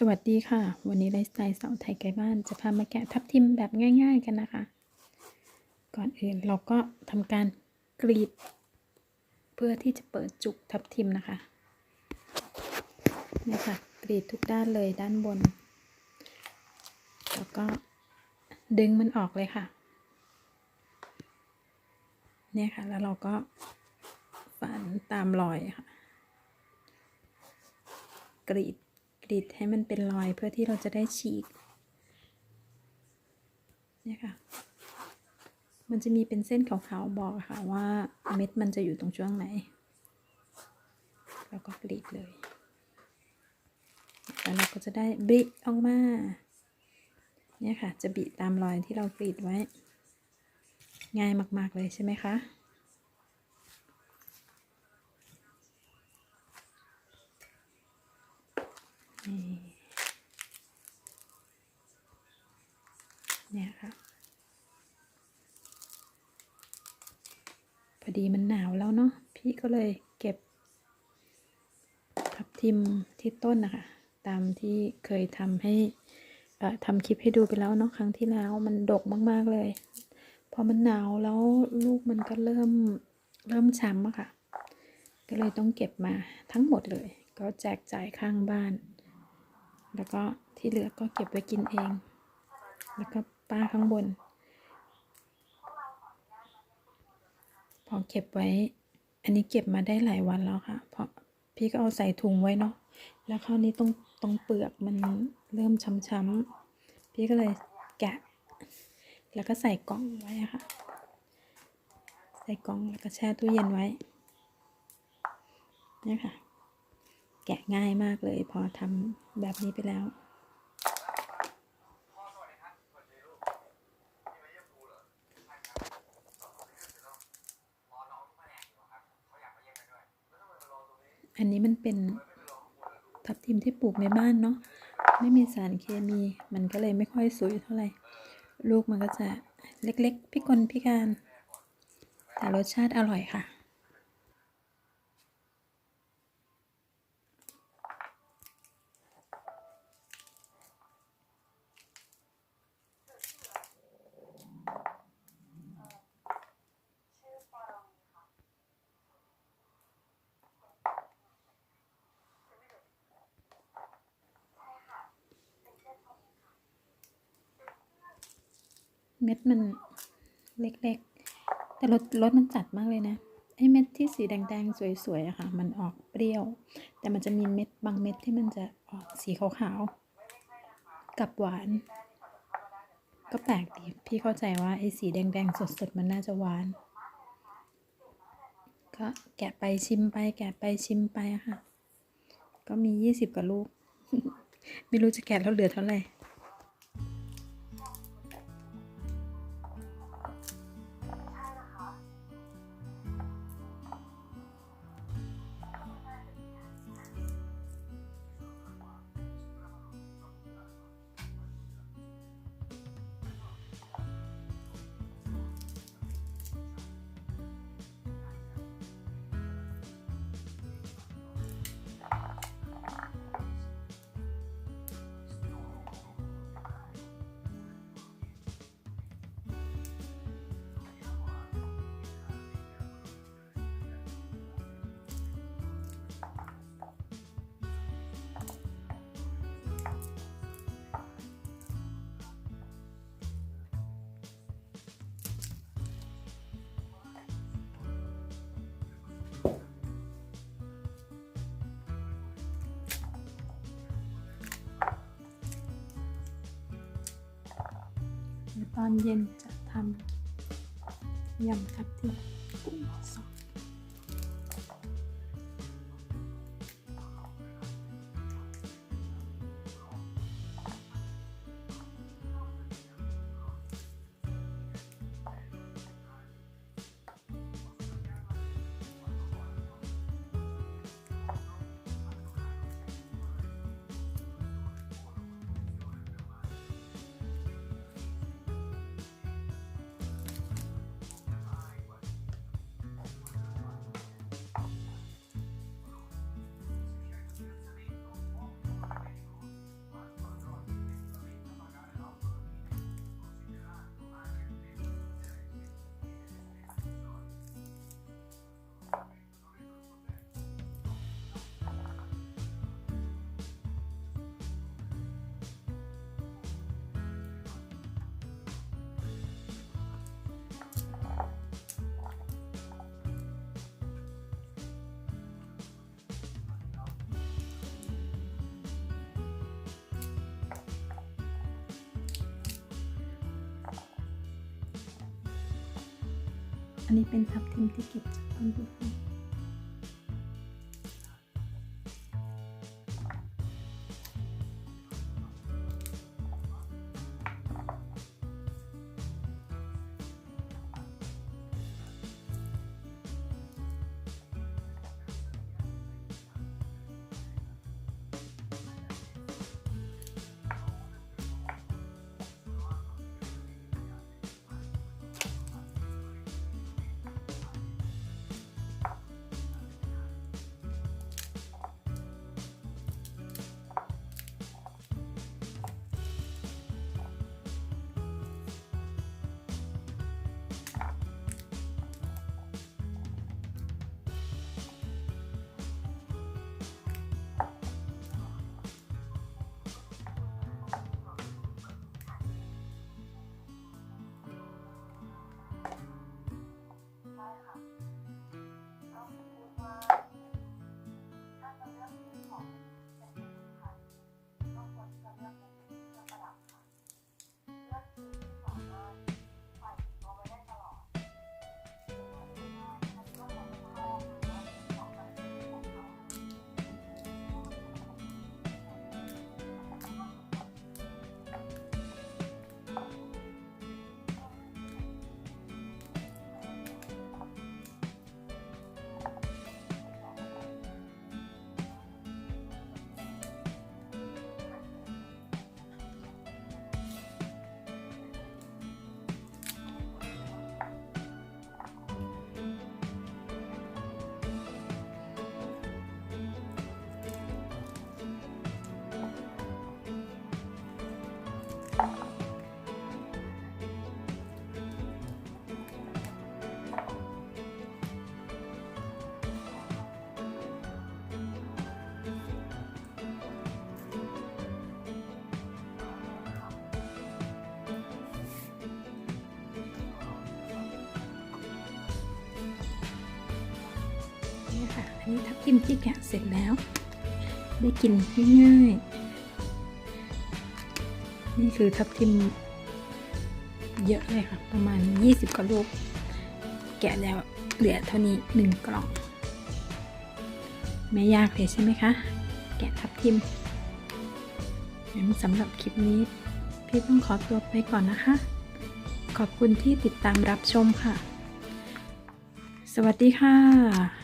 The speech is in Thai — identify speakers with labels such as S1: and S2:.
S1: สวัสดีค่ะ วันนี้ไลฟ์สไตล์สาวไทยไกลบ้านจะพามาแกะทับทิมแบบง่าย ๆ กันนะคะ ก่อนอื่นเราก็ทำการกรีด เพื่อที่จะเปิดจุกทับทิมนะคะเนี่ยค่ะกรีดทุกด้านเลยด้านบน แล้วก็ดึงมันออกเลยค่ะ เนี่ยค่ะ แล้วเราก็ฝันตามรอยค่ะ กรีด กรีดให้มันเป็นรอยเพื่อที่เราจะได้ฉีกเนี่ยค่ะ มันจะมีเป็นเส้นขาวๆบอกค่ะว่าเม็ดมันจะอยู่ตรงช่วงไหนแล้วก็กรีดเลย แล้วเราก็จะได้บิออกมา เนี่ยค่ะ จะบิตามรอยที่เรากรีดไว้ ง่ายมากๆเลยใช่ไหมคะ เนี่ยค่ะ พอดีมันหนาวแล้วเนาะ พี่ก็เลยเก็บ ทับทิมที่ต้นนะคะ ตามที่เคยทำให้ทำคลิปให้ดูไปแล้วเนาะครั้งที่แล้วมันดกมาก ๆ เลย พอมันหนาวแล้วลูกมันก็เริ่มเริ่มช้ำอะค่ะ ก็เลยต้องเก็บมาทั้งหมดเลย ก็แจกจ่ายข้างบ้าน แล้วก็ที่เหลือก็เก็บไว้กินเอง แล้วก็ป้าข้างบน พอเก็บไว้ อันนี้เก็บมาได้หลายวันแล้วค่ะเพราะพี่ก็เอาใส่ถุงไว้เนาะ แล้วคราวนี้ตรงตรงเปลือกมันเริ่มช้ำๆ พี่ก็เลยแกะ แล้วก็ใส่กล่องไว้ค่ะ ใส่กล่องแล้วก็แช่ตู้เย็นไว้ เนี่ยค่ะ แกะง่ายมากเลย พอทำแบบนี้ไปแล้ว อันนี้มันเป็นทับทิมที่ปลูกในบ้านเนาะไม่มีสารเคมี มันก็เลยไม่ค่อยสวยเท่าไหร่ ลูกมันก็จะเล็กๆ พิกลพิการ แต่รสชาติอร่อยค่ะ เม็ดมันเล็กๆ แต่รสรสมันจัดมากเลยนะ ไอ้เม็ดที่สีแดงๆ สวยๆอะค่ะ มันออกเปรี้ยว แต่มันจะมีเม็ดบางเม็ดที่มันจะออกสีขาวๆ กับหวาน ก็แปลกดี พี่เข้าใจว่าไอ้สีแดงๆ สดๆ มันน่าจะหวาน ก็แกะไปชิมไปแกะไปชิมไปอะค่ะ ก็มียี่สิบกว่าลูก ไม่รู้จะแกะแล้วเหลือเท่าไหร่ ตอนเย็นจะทำยำทับทิ อันนี้เป็นทับทิมที่เก็บจากต้นบุฟ อันนี้ทับทิมที่แกะเสร็จแล้ว ได้กินง่ายๆ นี่คือทับทิมเยอะเลยค่ะ ประมาณ 20กว่าลูก แกะแล้วเหลือเท่านี้หนึ่งกล่อง ไม่ยากเลยใช่ไหมคะ แกะทับทิมงั้นสำหรับคลิปนี้ พี่ต้องขอตัวไปก่อนนะคะ ขอบคุณที่ติดตามรับชมค่ะ สวัสดีค่ะ